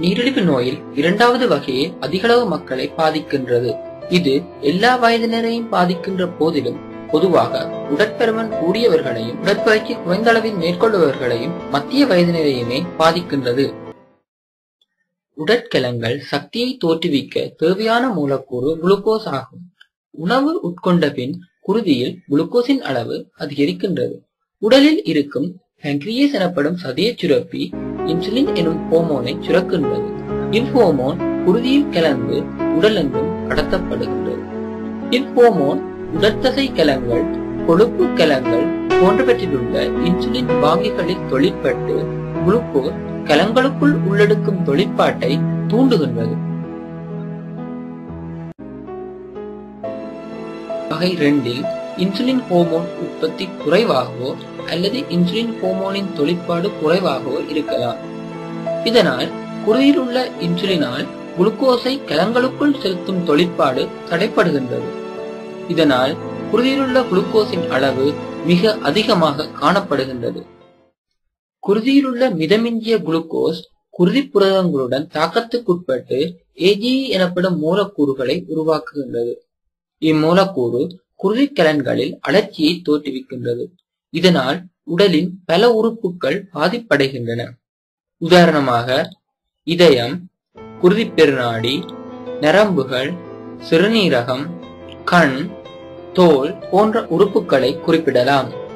நீரிழிவு நோயில் இரண்டாவது வகையே அதிகளவு மக்களை பாதிக்கின்றது. இது எல்லா வயதினரையும் பாதிக்கின்ற போதிலும் பொதுவாக உடற்பருமன் கூடியவர்களையும் உடற்பயிற்சி குறைந்த அளவில் மேற்கொள்பவர்களையும் மத்திய வயதினரையுமே பாதிக்கின்றது. உடற்கலங்கள் சக்தியை தோற்றுவிக்க தேவையான மூலக்கூறு குளுக்கோஸ் ஆகும். உணவு உட்கொண்ட பின் குருதியில் குளுக்கோஸின் அளவு அதிகரிக்கின்றது. உடலில் இருக்கும் பேங்க்ரியஸ் எனப்படும் சதைய சுரப்பி இன்சுலின் எனும் ஹோமோனை சுரக்கின்றது. இவ்ஹோமோன் குருதியில் கலந்து உடலெங்கும் கடத்தப்படுகின்றது. இவ்ஹோமோன் உடற்தசை கலங்கள் கொழுப்பு கலங்கள் போன்றவற்றிலுள்ள இன்சுலின் வாங்கிகளில் தொழிற்பட்டு குளுக்கோஸ் கலங்களுக்குள் உள்ளெடுக்கும் தொழிற்பாட்டை தூண்டுகின்றது. வகை ரெண்டில் இன்சுலின் ஹோமோன் உற்பத்தி குறைவாகவோ அல்லது இன்சுலின் ஹோமோனின் தொழிற்பாடு குறைவாகவோ இருக்கலாம். இதனால் குருதியில் உள்ள இன்சுலினால் குளுக்கோஸை கலங்களுக்குள் செலுத்தும் தொழிற்பாடு தடைப்படுகின்றது இதனால் குருதியிலுள்ள குளுக்கோஸின் அளவு மிக அதிகமாக காணப்படுகின்றது. குருதியிலுள்ள மிதமிஞ்சிய குளுக்கோஸ் குருதி புரதங்களுடன் தாக்கத்துக்குட்பட்டு ஏஜி எனப்படும் மூலக்கூறுகளை உருவாக்குகின்றது. இம்மூலக்கூறு குருதிக்கலன்களில் அழற்சியை தோற்றுவிக்கின்றது. இதனால் உடலின் பல உறுப்புகள் பாதிப்படைகின்றன. உதாரணமாக இதயம் குருதிப்பெருநாடி நரம்புகள் சிறுநீரகம் கண் தோல் போன்ற உறுப்புகளை குறிப்பிடலாம்.